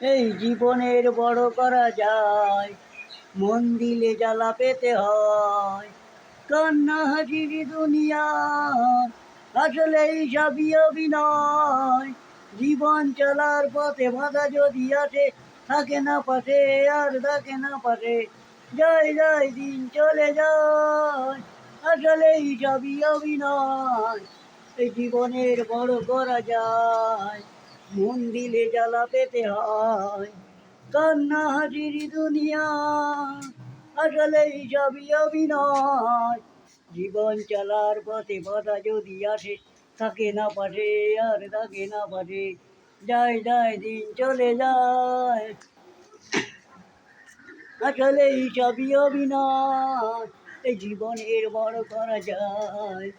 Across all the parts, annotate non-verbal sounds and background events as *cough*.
এই জীবনের বড় করা যায়। মন দিলে জ্বালা পেতে হয়। কান্না হাসির দুনিয়া আসলে এই সবই অভিনয়। জীবন চলার পথে বাধা যদি আসে, থাকে না পাশে, আর থাকে না পাশে জয় জয় দিন চলে যায়। আসলে এই সবই অভিনয়। এই জীবনের বড় করা যায়। মন দিলে জ্বালা পেতে হয়। কান্না হাসির দুনিয়া আসলে এই সবই অভিনয়। জীবন চলার পথে বাধা যদি আসে, থাকে না পাশে আর থাকে না পাশে। যায় যায় দিন চলে যায়। আসলে এই সবই অভিনয়, এই জীবনের বড় করা যায়।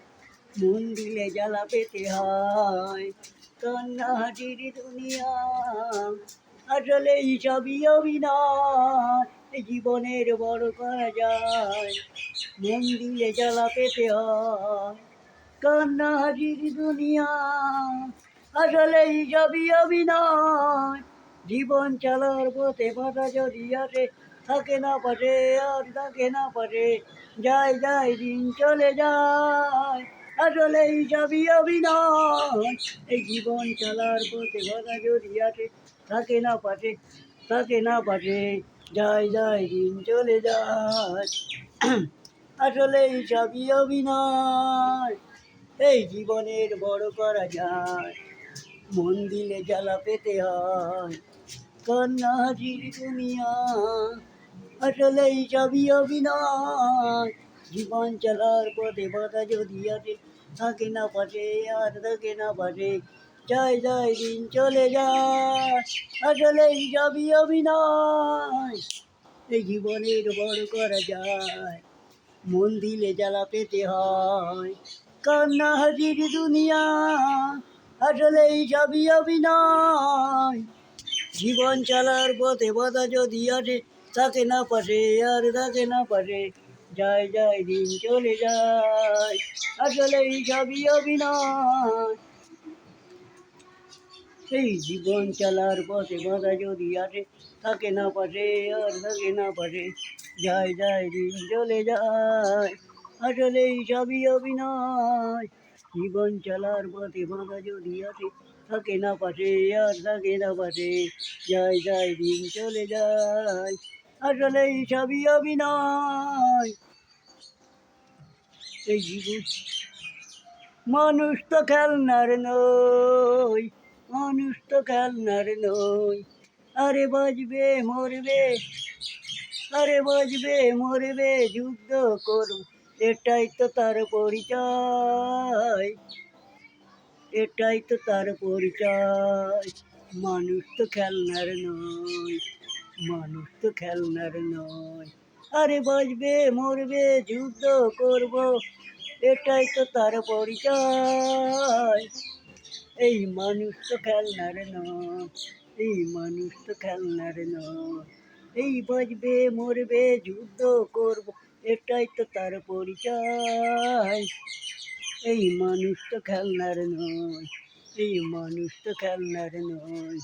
মন দিলে জ্বালা পেতে হয়। কান্না দুনিয়া, আসলে সবই অভিনয় জীবনের বড় করা যায়, মন দিলে জ্বালা পেতে হয়। কান্না হাসির দুনিয়া, আসলে সবই অভিনয় জীবন চালার পথে বাধা যদি আসে, থাকে না পাশে আর থাকে না পাশে যায় যায়, দিন চলে যায়। আসলে এই সবই অভিনয় এই জীবন চলার পথে বাধা যদি আসে, থাকে না পাশে, থাকে না পাশে যায় যায় দিন চলে যায়। আসলে এই সবই অভিনয় এই জীবনের বড় করা যায়। মন দিলে জ্বালা পেতে হয়। কান্না হাসির দুনিয়া। আসলে এই সবই অভিনয় জীবন চলার পথে বাধা যদি আসে থাকে না পাশে, আর থাকে না পাশে। যায় যায় দিন চলে যায় আসলে সবই অভিনয় এই জীবনের বড় করা যায়, মন দিলে জ্বালা পেতে হয়। কান্না হাসির দুনিয়া আসলে সবই অভিনয় জীবন চলার পথে বাধা যদি আসে থাকে না পাশে, আর থাকে না পাশে। যায় যায়, দিন চলে যায়। আসলে সবই অভিনয় এই জীবন চলার পথে বাধা যদি আসে, থাকে না পাশে আর থাকে না পাশে, যায় যায়, দিন চলে যায়। আসলে সবই অভিনয় জীবন চলার পথে বাধা যদি আসে, থাকে না পাশে আর থাকে না পাশে, যায় যায়, দিন চলে যায়। আসলে সবই অভিনয় এই জীবন। মানুষ তো খেলনার নয় মানুষ তো খেলনার নয় আরে বাজবে, মরবে, আরে বাজবে, মরবে, যুদ্ধ করব এটাই তো তার পরিচয়। এটাই তো তার পরিচয় মানুষ তো খেলনার নয় মানুষ তো খেলনার নয় আরে বাজবে মরবে, যুদ্ধ করব, এটাই তো তার পরিচয়। এই মানুষ তো খেলনার নয় এই মানুষ তো খেলনার নয় এই বাজবে মরবে, যুদ্ধ করব, এটাই তো তার পরিচয়। এই মানুষ তো খেলনার নয়, এই মানুষ তো খেলনার নয়।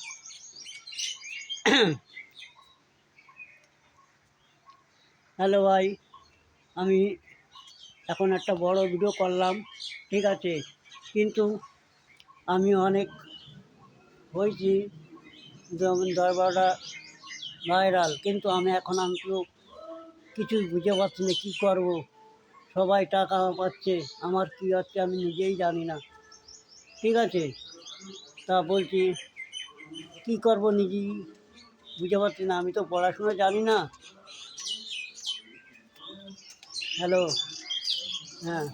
হ্যালো ভাই, আমি এখন একটা বড় ভিডিও করলাম, ঠিক আছে? কিন্তু আমি অনেক হয়েছি দরবারটা ভাইরাল, কিন্তু আমি এখন আমি কিছুই বুঝে পাচ্ছি না, কী করব? সবাই টাকা পাচ্ছে, আমার কী হচ্ছে আমি নিজেই জানি না, ঠিক আছে? তা বলছি, কী করব নিজেই বুঝে পারছি না, আমি তো পড়াশোনা জানি না। হ্যালো। হ্যাঁ।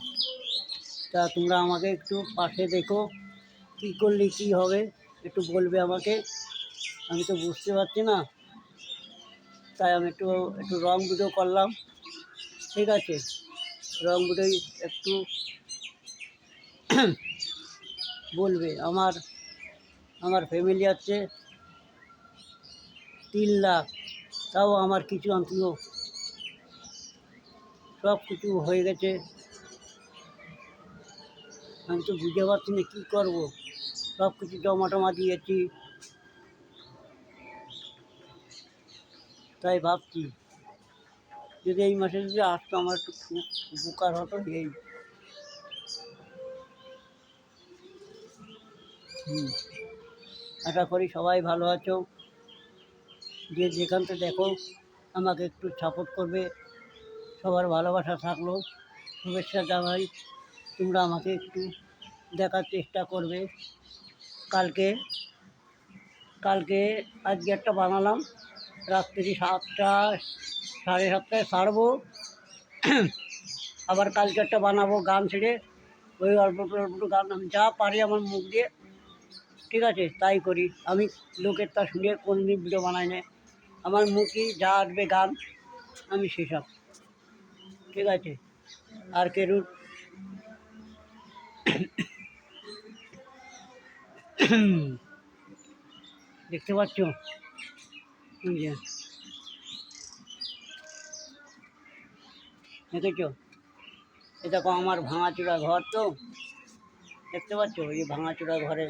তা তোমরা আমাকে একটু পাশে দেখো। কী করলে কী হবে? একটু বলবে আমাকে। আমি তো বুঝতে পারছি না। তাই আমি একটু একটু রং ভিডিও করলাম। ঠিক আছে। রং ভিডিও একটু *clears throat* বলবে। আমার আমার ফ্যামিলি আছে তিন লাখ। তাও আমার কিছু অন্তত সব কিছু হয়ে গেছে। আমি তো বুঝতে পারছি না কী করব। সব কিছু জমা টমা দিয়েছি। তাই ভাবছি, যদি এই মাসে যদি আসতো আমার একটু খুব উপকার হতো এই। হুম। আশা করি সবাই ভালো আছো। যে যেখান থেকে দেখো, আমাকে একটু সাপোর্ট করবে। সবার ভালোবাসা থাকল। শুভেচ্ছা জানাই। তোমরা আমাকে একটু দেখার চেষ্টা করবে। কালকে কালকে আজকে একটা বানালাম। রাত্রি সাতটা, সাড়ে সাতটায় ছাড়বো আবার কালকে একটা বানাবো গান ছেড়ে। ওই অল্প অল্প গান আমি যা পারি আমার মুখ দিয়ে, ঠিক আছে, তাই করি। আমি লোকের তা শুনে কোনদিন ভিডিও বানাই না আমার মুখই যা আসবে গান, আমি সেসব। ঠিক আছে? আর কেরুর দেখতে পাচ্ছ? দেখেছ? এটা দেখো আমার ভাঙাচোরা ঘর তো। দেখতে পাচ্ছ? এই ভাঙাচোরা ঘরে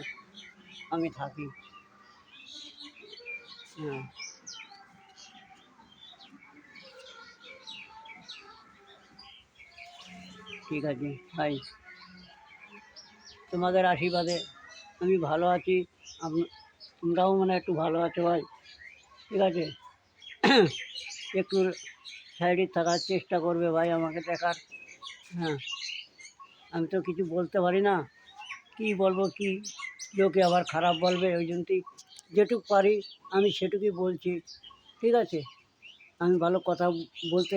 আমি থাকি। হ্যাঁ। ঠিক আছে ভাই তোমাদের আশীর্বাদে আমি ভালো আছি তোমরাও মানে একটু ভালো আছো ভাই ঠিক আছে? *coughs* একটু সাইডে থাকার চেষ্টা করবে ভাই আমাকে দেখার। হ্যাঁ আমি তো কিছু বলতে পারি না। কি বলব, কি লোকে আবার খারাপ বলবে, ওই জন্যই যেটুক পারি আমি সেটুকুই বলছি। ঠিক আছে? আমি ভালো কথা বলতে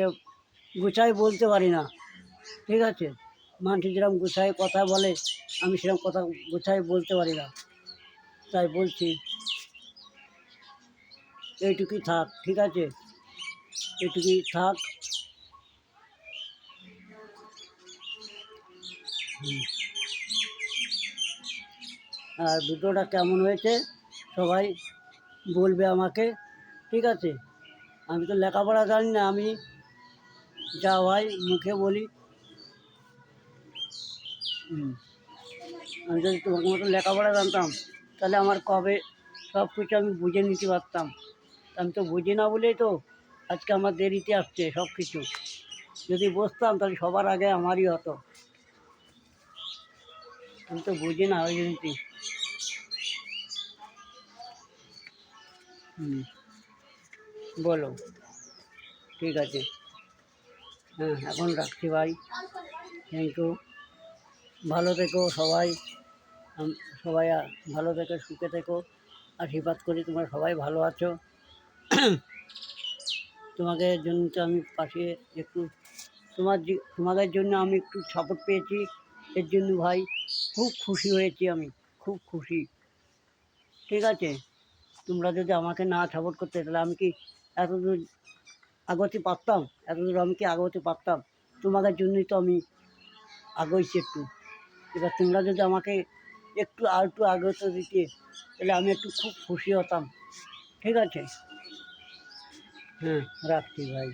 গুছাই বলতে পারি না। ঠিক আছে? মানুষ যেরকম গুছায় কথা বলে, আমি সেরকম কথা গুছাই বলতে পারি না। তাই বলছি, এইটুকুই থাক, ঠিক আছে? এইটুকুই থাক। আর ভিডিওটা কেমন হয়েছে সবাই বলবে আমাকে, ঠিক আছে? আমি তো লেখাপড়া জানি না, আমি যা হয় মুখে বলি। আমি যদি তোমার মতো লেখাপড়া জানতাম, তাহলে আমার কবে সব কিছু আমি বুঝে নিতে পারতাম। আমি তো বুঝি না বলেই তো আজকে আমার দেরিতে আসছে সব কিছু। যদি বসতাম তাহলে সবার আগে আমারই হতো। আমি তো বুঝি না ওই জন্যই। হুম। বলো। ঠিক আছে। হ্যাঁ এখন রাখছি ভাই। থ্যাংক ইউ ভালো থেকো সবাই। সবাই ভালো থেকো, সুখে থেকো। আশীর্বাদ করি, তোমরা সবাই ভালো আছো। তোমাদের জন্য তো আমি পাশে একটু, তোমার তোমাদের জন্য আমি একটু সাপোর্ট পেয়েছি। এর জন্য ভাই, খুব খুশি হয়েছি আমি, খুব খুশি। ঠিক আছে? তোমরা যদি আমাকে না সাপোর্ট করতে, তাহলে আমি কি এতদূর আগতে পারতাম? এতদূর আমি কি আগতে পারতাম? তোমাদের জন্যই তো আমি আগাইছি একটু। এবার তোমরা যদি আমাকে একটু আর একটু আগত দিতে তাহলে আমি একটু খুব খুশি হতাম। ঠিক আছে? হ্যাঁ। রাখছি ভাই।